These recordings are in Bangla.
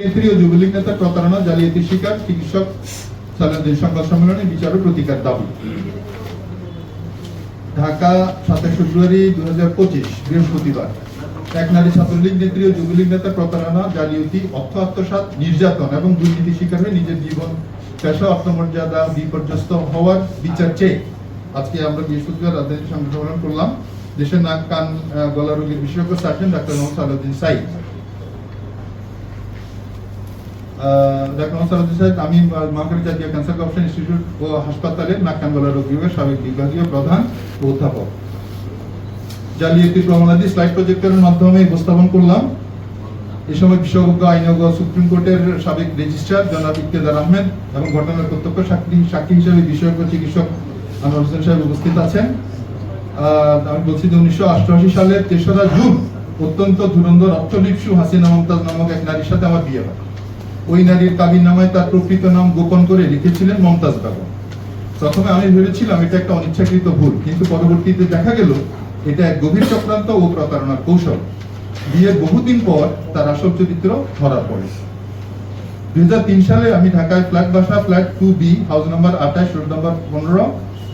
নেত্রী ও যুবলীগ প্রতারণা জালিয়াতির শিকার, চিকিৎসক সংবাদ সম্মেলনে বিচার প্রতিকার দাবি। ঢাকা, সাতাশ ফেব্রুয়ারি দু বৃহস্পতিবার। এক নারী ছাত্রলীগ নেত্রী ও যুবলীগ প্রতারণা, জালিয়াতি, অর্থ আত্মসাৎ, নির্যাতন এবং দুর্নীতি শিকার হয়ে নিজের জীবন, পেশা আত্মমর্যাদা বিপর্যস্ত হওয়ার বিচার চেয়ে আজকে আমরা বৃহস্পতিবার রাজধানী সংবাদ সম্মেলন করলাম। দেশের নাক, কান গলা রোগের বিশেষজ্ঞ সার্জন ডাক্তার মোহাম্মদ সাইদ। সাবেক রেজিস্ট্রার জনাব আহমেদ এবং ঘটনার প্রত্যক্ষ সাক্ষী সাক্ষী হিসেবে বিশেষজ্ঞ, চিকিৎসক আনোয়ার হোসেন সাহেব উপস্থিত আছেন। আমি বলছি যে উনিশশো অষ্টআশি সালের তেসরা জুন অত্যন্ত ধুরন্ধর অর্থলিপসু হাসিনা মমতাজ নামক এক নারীর সাথে আমার বিয়ে হয়। ওই নারীর কাবির নামায় তার প্রকৃত নাম গোপন করে লিখেছিলেন মমতাজ বেগম প্রথমে আমি ভেবেছিলাম এটা একটা অনিচ্ছাকৃত ভুল, কিন্তু পরবর্তীতে দেখা গেল এটা এক গভীর চক্রান্ত ও প্রতারণার কৌশল। বিয়ের বহুদিন পর তার আসল চরিত্র ধরা পড়ে। দুই হাজার তিন সালে আমি ঢাকায় ফ্ল্যাট বাসা, flat two B, house number আঠাশ, রোড নাম্বার পনেরো,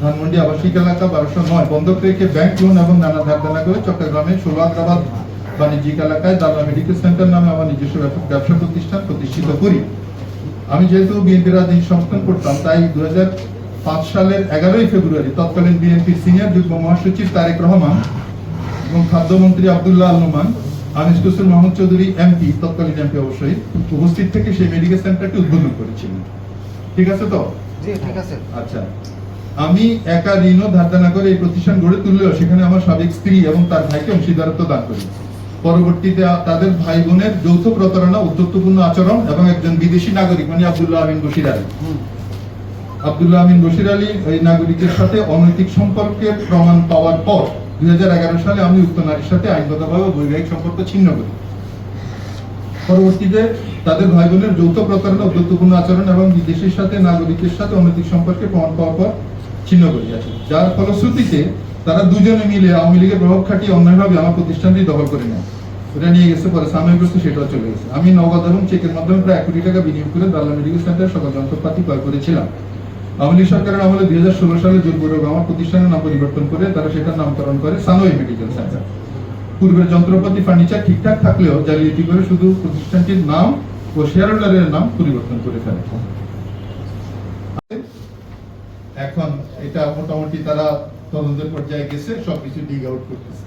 ধানমন্ডি আবাসিক এলাকা বারোশো নয়, বন্ধক রেখে ব্যাংক লোন এবং নানা ধার করে চট্টগ্রামে ষোলো আগ্রাবাদ বাণিজ্যিক এলাকায় দাদা মেডিকেল সেন্টার নামে আমার নিজস্ব ব্যবসা- প্রতিষ্ঠান প্রতিষ্ঠিত করি। আমি যেহেতু বিএনপি রাজনীতি সংস্থান করতাম তাই দু সালের এগারোই ফেব্রুয়ারি তৎকালীন বিএনপির সিনিয়র যুগ্ম মহাসচিব তারেক রহমান এবং খাদ্যমন্ত্রী আব্দুল্লাহ আল নোমান আনিস কুসুর মোহাম্মদ চৌধুরী এমপি তৎকালীন এমপি অবশ্যই উপস্থিত থেকে সেই মেডিকেল সেন্টারটি উদ্বোধন করেছিলেন। ঠিক আছে তো? ঠিক আছে। আচ্ছা। আমি একা ঋণ ও ধার করে এই প্রতিষ্ঠান গড়ে তুললেও সেখানে আমার সাবেক স্ত্রী এবং তার ভাইকে অংশীদারত্ব দান করি। পরবর্তীতে তাদের ভাই বোনের যৌথ প্রতারণা উদ্ধত্তপূর্ণ আচরণ এবং একজন বিদেশি নাগরিক মানে আব্দুল্লাহ আমিন বশির আলী। আব্দুল্লাহ আমিন বশির আলী ওই নাগরিকের সাথে অনৈতিক সম্পর্কের প্রমাণ পাওয়ার পর দুই সালে আমি উক্ত নারীর সাথে আইনগতভাবে বৈবাহিক সম্পর্ক ছিন্ন করি। পরবর্তীতে তাদের ভাই বোনের যৌথ প্রতারণা উদ্যোগপূর্ণ আচরণ এবং বিদেশের সাথে নাগরিকের সাথে অনৈতিক সম্পর্কে প্রমাণ পাওয়ার পর ছিন্ন করিয়াছে। যার ফলশ্রুতিতে তারা দুজনে মিলে আওয়ামী লীগের প্রভাব খাটিয়ে অন্যায়ভাবে আমার প্রতিষ্ঠানটি দখল করে নেয়। ওটা নিয়ে গেছে, পরে সাময়িকগ্রস্ত সেটাও চলে গেছে। আমি নগদ এবং চেকের মাধ্যমে প্রায় এক কোটি টাকা বিনিয়োগ করে দাল্লা মেডিকেল সেন্টার সকল যন্ত্রপাতি ক্রয় করেছিলাম। আওয়ামী লীগ সরকারের আমলে দুই হাজার ষোলো সালে জোরপূর্বক আমার প্রতিষ্ঠানের নাম পরিবর্তন করে তারা সেটার নামকরণ করে সানোই মেডিকেল সেন্টার পূর্বের যন্ত্রপাতি ফার্নিচার ঠিকঠাক থাকলেও জালিয়াতি করে শুধু প্রতিষ্ঠানটির নাম ও শেয়ার হোল্ডারের নাম পরিবর্তন করে ফেলে। এখন এটা মোটামুটি তারা তদন্তের পর্যায়ে গেছে, সবকিছু ডিগ আউট করতেছে।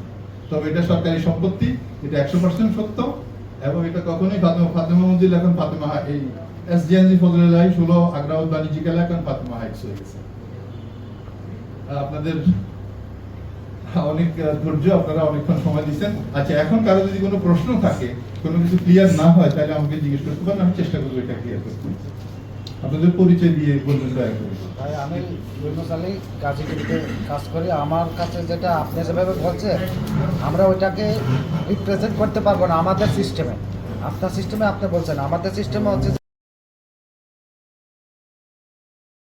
তবে এটা সরকারি সম্পত্তি, এটা একশো পার্সেন্ট সত্য, এবং এটা কখনোই ফাতেমা ফাতেমা মন্দির এখন ফাতেমা এই এস জিএনজি ফজলুল্লাহ ষোলো আগ্রাবাদ বাণিজ্যিক এলাকা ফাতেমা হাইটস হয়ে গেছে। আপনাদের অনেক ধৈর্য, আপনারা অনেকক্ষণ সময় দিচ্ছেন। আচ্ছা এখন কারও যদি কোনো প্রশ্ন থাকে, কোনো কিছু ক্লিয়ার না হয়, তাহলে আমাকে জিজ্ঞেস করতে পারেন, আমি চেষ্টা করব এটা ক্লিয়ার করতে। আপনাদের পরিচয় দিয়ে বলবেন দয়া করে। ভাই, আমি বৈমশালী গাজীপুরিতে কাজ করি। আমার কাছে যেটা আপনি যেভাবে বলছেন, আমরা ওইটাকে রিপ্রেজেন্ট করতে পারব না আমাদের সিস্টেমে আপনার সিস্টেমে আপনি বলছেন, আমাদের সিস্টেমে হচ্ছে